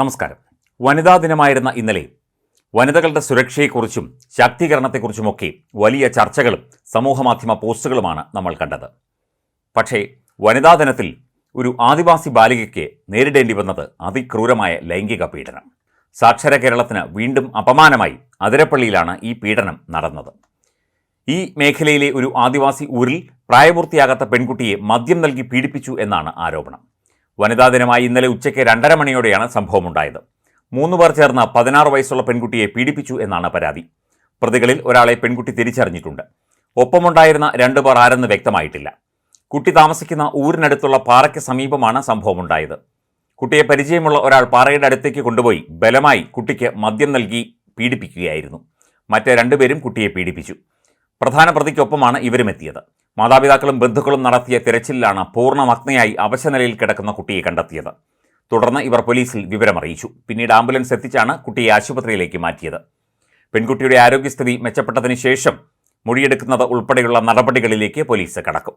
നമസ്കാരം. വനിതാ ദിനമായിരുന്ന ഇന്നലെ വനിതകളുടെ സുരക്ഷയെക്കുറിച്ചും ശാക്തീകരണത്തെക്കുറിച്ചുമൊക്കെ വലിയ ചർച്ചകളും സമൂഹമാധ്യമ പോസ്റ്റുകളുമാണ് നമ്മൾ കണ്ടത്. പക്ഷേ വനിതാ ദിനത്തിൽ ഒരു ആദിവാസി ബാലികയ്ക്ക് നേരിടേണ്ടി വന്നത് അതിക്രൂരമായ ലൈംഗിക പീഡനം. സാക്ഷര കേരളത്തിന് വീണ്ടും അപമാനമായി അതിരപ്പള്ളിയിലാണ് ഈ പീഡനം നടന്നത്. ഈ മേഖലയിലെ ഒരു ആദിവാസി ഊരിൽ പ്രായപൂർത്തിയാകാത്ത പെൺകുട്ടിയെ മദ്യം നൽകി പീഡിപ്പിച്ചു എന്നാണ് ആരോപണം. വനിതാ ദിനമായി ഇന്നലെ ഉച്ചയ്ക്ക് രണ്ടര മണിയോടെയാണ് സംഭവമുണ്ടായത്. മൂന്ന് പേർ ചേർന്ന പതിനാറ് വയസ്സുള്ള പെൺകുട്ടിയെ പീഡിപ്പിച്ചു എന്നാണ് പരാതി. പ്രതികളിൽ ഒരാളെ പെൺകുട്ടി തിരിച്ചറിഞ്ഞിട്ടുണ്ട്. ഒപ്പമുണ്ടായിരുന്ന രണ്ടു പേർ ആരെന്ന് വ്യക്തമായിട്ടില്ല. കുട്ടി താമസിക്കുന്ന ഊരിനടുത്തുള്ള പാറയ്ക്ക് സമീപമാണ് സംഭവമുണ്ടായത്. കുട്ടിയെ പരിചയമുള്ള ഒരാൾ പാറയുടെ അടുത്തേക്ക് കൊണ്ടുപോയി ബലമായി കുട്ടിക്ക് മദ്യം നൽകി പീഡിപ്പിക്കുകയായിരുന്നു. മറ്റ് രണ്ടുപേരും കുട്ടിയെ പീഡിപ്പിച്ചു. പ്രധാന പ്രതിക്കൊപ്പമാണ് ഇവരും എത്തിയത്. മാതാപിതാക്കളും ബന്ധുക്കളും നടത്തിയ തിരച്ചിലിലാണ് പൂർണമഗ്നയായി അവശനിലയിൽ കിടക്കുന്ന കുട്ടിയെ കണ്ടെത്തിയത്. തുടർന്ന് ഇവർ പോലീസിൽ വിവരമറിയിച്ചു. പിന്നീട് ആംബുലൻസ് എത്തിച്ചാണ് കുട്ടിയെ ആശുപത്രിയിലേക്ക് മാറ്റിയത്. പെൺകുട്ടിയുടെ ആരോഗ്യസ്ഥിതി മെച്ചപ്പെട്ടതിന് ശേഷം മൊഴിയെടുക്കുന്നത് ഉൾപ്പെടെയുള്ള നടപടികളിലേക്ക് പോലീസ് കടക്കും.